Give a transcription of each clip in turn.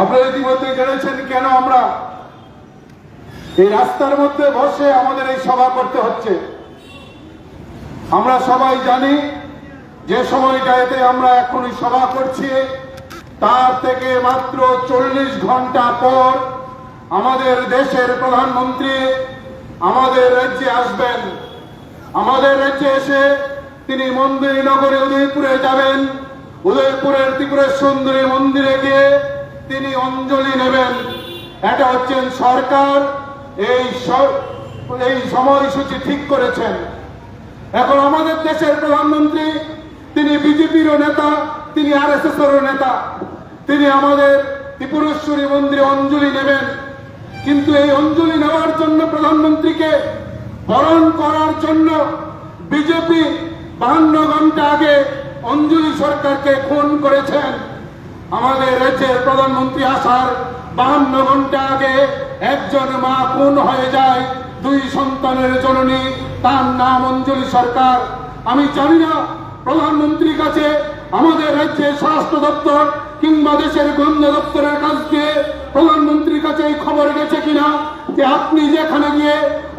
আপনারা ইতিমধ্যে জেনেছেন কেন আমরা এই রাস্তার মধ্যে বসে আমাদের এই সভা করতে হচ্ছে। আমরা সবাই জানি যে সময়টাতে আমরা এখন এই সভা করছি, তার থেকে মাত্র চল্লিশ ঘণ্টা পর আমাদের দেশের প্রধানমন্ত্রী আমাদের রাজ্যে আসবেন। আমাদের রাজ্যে এসে তিনি মন্দির নগরে উদয়পুরে যাবেন। উদয়পুরের ত্রিপুরের সুন্দরী মন্দিরে গিয়ে তিনি অঞ্জলি নেবেন। এটা হচ্ছেন সরকার। এই এই সময়সূচি ঠিক করেছেন। এখন আমাদের দেশের প্রধানমন্ত্রী, তিনি বিজেপিরও নেতা, তিনি আর এস নেতা, তিনি আমাদের ত্রিপুরেশ্বরী মন্দিরে অঞ্জলি নেবেন। কিন্তু এই অঞ্জলি নেওয়ার জন্য প্রধানমন্ত্রীকে বরণ করার জন্য বিজেপি বাহান্ন ঘণ্টা আগে অঞ্জলি সরকারকে খুন করেছেন। আমাদের রাজ্যের প্রধানমন্ত্রী আসার বাহান্ন ঘণ্টা আগে একজন মা খুন হয়ে যায়, দুই সন্তানের জননী, তার নাম অঞ্জলি সরকার। আমি জানি না প্রধানমন্ত্রীর কাছে আমাদের রাজ্যের স্বরাষ্ট্র দপ্তর কিংবা দেশের গোয়েন্দা দপ্তরের কাছ দিয়ে প্রধানমন্ত্রীর কাছে এই খবর গেছে কিনা, যে আপনি যেখানে গিয়ে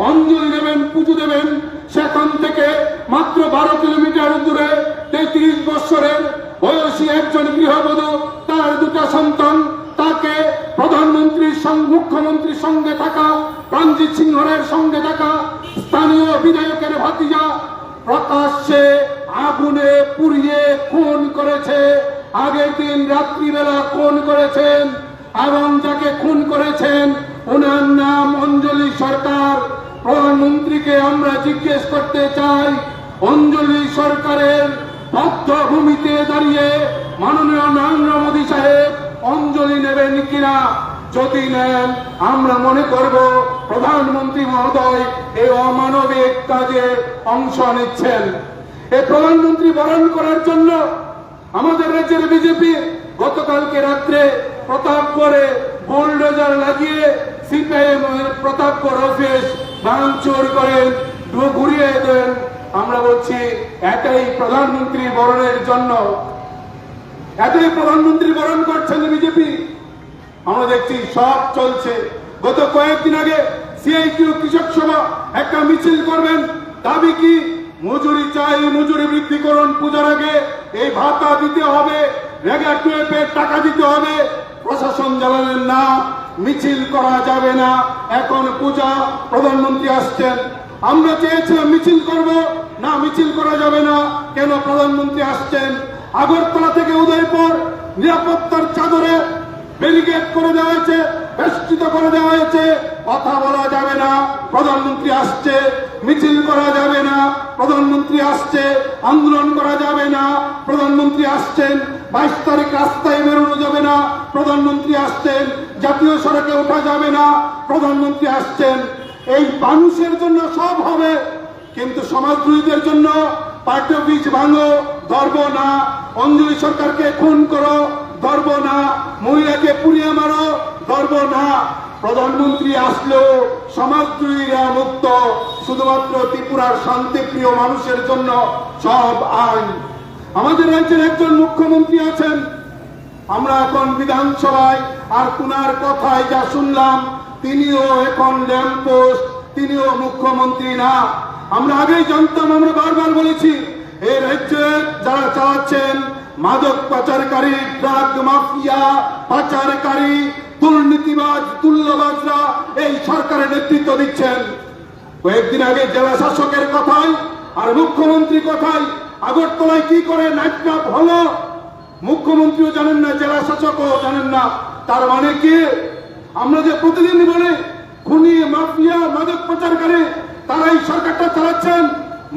অঞ্জলি দেবেন, পুজো দেবেন, সেখান থেকে মাত্র বারো কিলোমিটার দূরে তেত্রিশ বৎসরের বয়সী একজন গৃহবধূ তার দুটা সন্তান, তাকে প্রধানমন্ত্রীর সঙ্গে, মুখ্যমন্ত্রীর সঙ্গে থাকা, রঞ্জিত সিংহরের সঙ্গে থাকা, স্থানীয় বিধায়কের ভাতিজা প্রকাশ্যে আগুনে পুড়িয়ে খুন করেছে। আগের দিন রাত্রিবেলা খুন করেছেন এবং যাকে খুন করেছেন ওনার নাম অঞ্জলি সরকার। প্রধানমন্ত্রীকে আমরা জিজ্ঞেস করতে চাই, অঞ্জলি সরকারের ভূমিতে দাঁড়িয়ে মাননীয় নরেন্দ্র মোদী সাহেব, অঞ্জলি নেবেন কিনা? যদি নেন, আমরা মনে করব প্রধানমন্ত্রী মহোদয় এই অমানবিক কাজে অংশ নিচ্ছেন। এই প্রধানমন্ত্রী বরণ করার জন্য আমাদের রাজ্যের বিজেপি গতকালকে রাত্রে প্রতাপগড়ে বোল্ডোজার লাগিয়ে সিপিআইএম প্রতাপগড় অফিস ভাঙচুর করেন ঘুরিয়ে দেন। আমরা বলছি, এটাই প্রধানমন্ত্রী বরণের জন্য এতই প্রধানমন্ত্রী বরণ করছেন বিজেপি, আমরা দেখছি সব চলছে। গত কয়েকদিন আগে সিআইটিউ কৃষক সভা একটা মিছিল করবেন। দাবি কি? মজুরি চাই, মজুরি বৃদ্ধি করুন পূজার আগে। এই ভাতা দিতে হবে, রেগা টুয়েপের টাকা দিতে হবে। প্রশাসন জানালেন, না, মিছিল করা যাবে না। এখন পূজা প্রধানমন্ত্রী আসছেন। আমরা চেয়েছিলাম মিছিল করব, না মিছিল করা যাবে না। কেন প্রধানমন্ত্রী আসছেন? আগরতলা থেকে উদয়পুর নিরাপত্তার চাদরে ব্যারিকেড করে দেওয়া হয়েছে, বেষ্টিত করে দেওয়া হয়েছে। কথা বলা যাবে না, প্রধানমন্ত্রী আসছে, মিছিল করা যাবে না, প্রধানমন্ত্রী আসছে, আন্দোলন করা যাবে না, প্রধানমন্ত্রী আসছেন, বাইশ তারিখ রাস্তায় বেরোনো যাবে না, প্রধানমন্ত্রী আসছেন, জাতীয় সড়কে ওঠা যাবে না, প্রধানমন্ত্রী আসছেন। এই মানুষের জন্য সব হবে, কিন্তু সমাজবিরোধীদের জন্য পার্টি অফিস ভাঙো, ধরব না। অঞ্জলি সরকারকে খুন করো, ধরব না। মহিলাকে পুড়িয়ে মারো, ধরব না। প্রধানমন্ত্রী আসলেও সমাজবিরোধীরা মুক্ত, শুধুমাত্র ত্রিপুরার শান্তিপ্রিয় মানুষের জন্য সব আইন। আমাদের রাজ্যের একজন মুখ্যমন্ত্রী আছেন। আমরা এখন বিধানসভায় আর কুনার কথায় যা শুনলাম, তিনিও এখন ল্যাম্পোস্ট তিনিও মুখ্যমন্ত্রী না। আমরা আগেই জানতাম, আমরা বারবার বলেছি, এই রাজ্যে যারা চালাচ্ছেন, মাদক পাচারকারী ড্রাগ মাফিয়া পাচারকারী, দুর্নীতিবাজ, তুল্যবাজরা, এই সরকারের নেতৃত্ব দিচ্ছেন। কয়েকদিন আগে জেলা শাসকের কথায় আর মুখ্যমন্ত্রী কথায় আগরতলায় কি করে নাইট ক্লাব হলো? মুখ্যমন্ত্রীও জানেন না, জেলা শাসকও জানেন না। তার মানে কি? আমরা যে প্রতিদিন বলি, খুনি, মাফিয়া, মাদক পাচারকারী তারাই সরকারটা চালাচ্ছেন।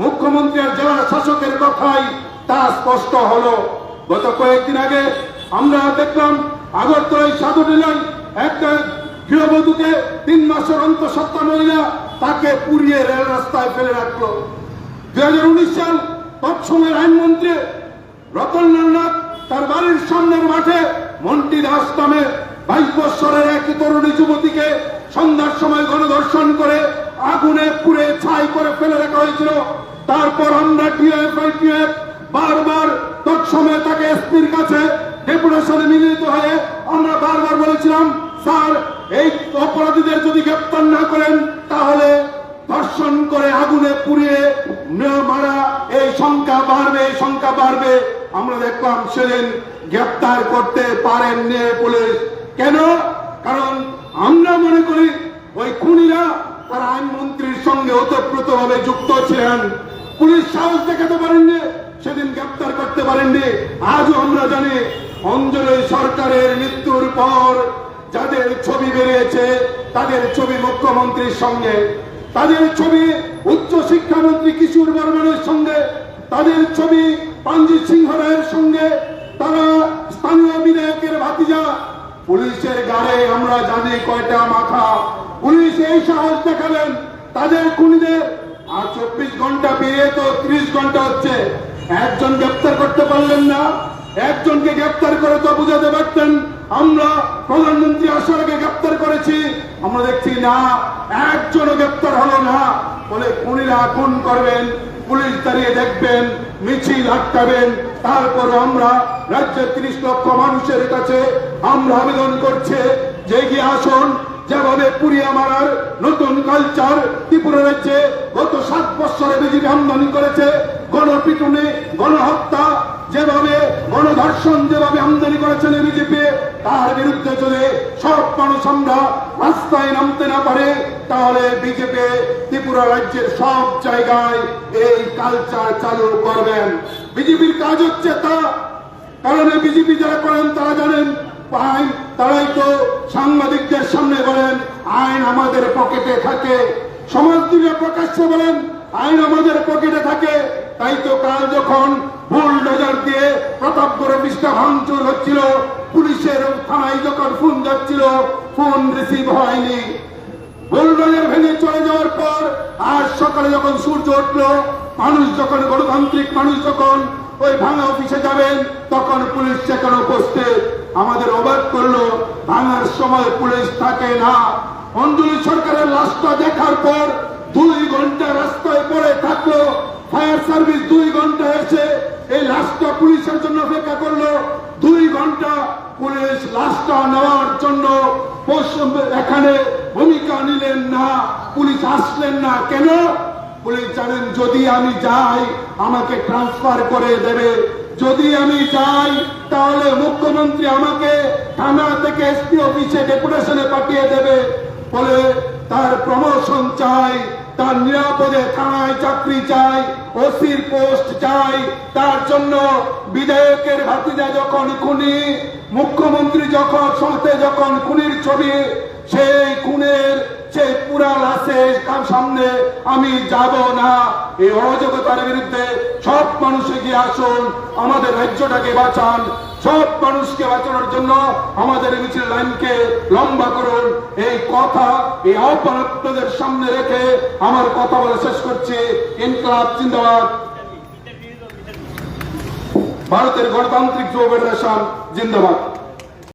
মুখ্যমন্ত্রী আর জেলা শাসকের কথাই তা স্পষ্ট হলো। গত কয়েকদিন আগে আমরা দেখলাম আগরতলায় সাধুটিলায় একটা গৃহবধূকে তিন মাসের অন্তঃসত্ত্বা মহিলা তাকে পুড়িয়ে রেল রাস্তায় ফেলে রাখল। দুই হাজার উনিশ সাল তৎসময়ের আইনমন্ত্রী রতন নাথ তার বাড়ির সামনের মাঠে মন্টি দাস নামে বাইশ বৎসরের এক তরুণী যুবতীকে সন্ধ্যার সময় গণধর্ষণ করে আগুনে পুড়ে ছাই করে ফেলে রাখা হয়েছিল। তারপর আমরা টিএফ বারবার তৎসময় তাকে এসপির কাছে ডেপুটেশনে মিলিত হয়ে আমরা বারবার বলেছিলাম, স্যার, এই অপরাধীদের যদি গ্রেপ্তার না করেন, তাহলে ধর্ষণ করে আগুনে পুড়িয়ে মারা, এই সংখ্যা বাড়বে, এই সংখ্যা বাড়বে। আমরা দেখলাম সেদিন গ্রেপ্তার করতে পারেননি পুলিশ। কেন? কারণ আমরা মনে করি তারা আইনমন্ত্রীর সঙ্গে ওতপ্রোত ভাবে যুক্ত ছিলেন। পুলিশ সাহস দেখাতে পারেননি, সেদিন গ্রেপ্তার করতে পারেননি। আজও আমরা জানি, অঞ্জলি সরকারের মৃত্যুর পর যাদের ছবি বেরিয়েছে, তাদের ছবি মুখ্যমন্ত্রীর সঙ্গে। তাদের ছবি উচ্চ শিক্ষামন্ত্রী কিশোর বর্মনের সঙ্গে, তাদের ছবি পাঞ্জি সিংহ রায়ের সঙ্গে, তারা স্থানীয় বিধায়কের ভাতিজা। পুলিশের গাড়ে আমরা জানি কয়টা মাথা। পুলিশ এই সাহস দেখালেন তাদের খুনিদের। আর চব্বিশ ঘণ্টা পেরিয়ে তো ত্রিশ ঘণ্টা হচ্ছে। একজন গ্রেপ্তার করতে পারলেন না। একজনকে গ্রেপ্তার করে তো বুঝাতে পারতেন। আমরা প্রধানমন্ত্রী আসার আগে গ্রেপ্তার করেছি। আমরা দেখছি, না, একজনও গ্রেপ্তার হলো না। বলে খুনিরা খুন করবেন, পুলিশ দাঁড়িয়ে দেখবেন, মিছিল আটকাবেন। তারপর আমরা রাজ্যের তিরিশ লক্ষ মানুষের কাছে আমরা আবেদন করছে, যে গিয়ে আসুন যেভাবে পুরিয়া মারার নতুন কালচার ত্রিপুরা রাজ্যে গত সাত বছরে বিজেপি আমদানি করেছে, গণপিটুনি, গণহত্যা, যেভাবে গণধর্ষণ যেভাবে আমদানি করেছেন বিজেপি, তার বিরুদ্ধে যদি সব মানুষ আমরা রাস্তায় নামতে না পারে, তাহলে বিজেপি ত্রিপুরা রাজ্যের সব জায়গায় এই কালচার চালু করবেন। বিজেপির কাজ হচ্ছে তা, কারণে বিজেপি যারা করেন তারা জানেন আইন তারাই তো সাংবাদিকদের সামনে বলেন, আইন আমাদের পকেটে থাকে সমাজদীপে প্রকাশ্যে বলেন, আইন আমাদের পকেটে থাকে, তাই তো কাল যখন বুলডোজার দিয়ে প্রতাপগড় পৃষ্ঠা ভাঙচুর হচ্ছিল, পুলিশের থানায় যখন ফোন যাচ্ছিল, ফোন রিসিভ হয়নি। বুলডোজার ভেঙে চলে যাওয়ার পর, আজ সকালে যখন সূর্য উঠল, মানুষ যখন গণতান্ত্রিক মানুষ যখন ওই ভাঙা অফিসে যাবেন, তখন পুলিশ সেখানে উপস্থিত। আমাদের অবাক করল, ভাঙার সময় পুলিশ থাকে না। অঞ্জলি সরকারের লাশটা দেখার পর দুই ঘণ্টা রাস্তায় পড়ে থাকল। ফায়ার সার্ভিস দুই ঘণ্টা এসে এই লাশটা পুলিশের জন্য অপেক্ষা করল। দুই ঘণ্টা পুলিশ লাশটা নেওয়ার জন্য এখানে ভূমিকা নিলেন না। পুলিশ আসলেন না। কেন? পুলিশ জানেন, যদি আমি যাই, আমাকে ট্রান্সফার করে দেবে। যদি আমি যাই, তাহলে মুখ্যমন্ত্রী আমাকে থানা থেকে এসপি অফিসে ডেপুটেশনে পাঠিয়ে দেবে বলে তার প্রমোশন চাই, তার নিরাপদে থানায় চাকরি চাই, ওসির পোস্ট চাই। তার জন্য বিধায়কের ভাতিজা যখন খুনি, মুখ্যমন্ত্রী যখন সাথে যখন খুনির ছবি, সেই খুনের সেই পুরা লাশের তার সামনে আমি যাব না। এই অযোগ্যতার বিরুদ্ধে সব মানুষ এগিয়ে আসুন, আমাদের রাজ্যটাকে বাঁচান। সব মানুষকে বাঁচানোর জন্য আমাদের মিছিল লাইনকে লম্বা করুন। এই কথা, এই আপনাদের সামনে রেখে আমার কথা বলে শেষ করছি। ইনকলাব জিন্দাবাদ। ভারতের গণতান্ত্রিক যুব ফেডারেশন জিন্দাবাদ।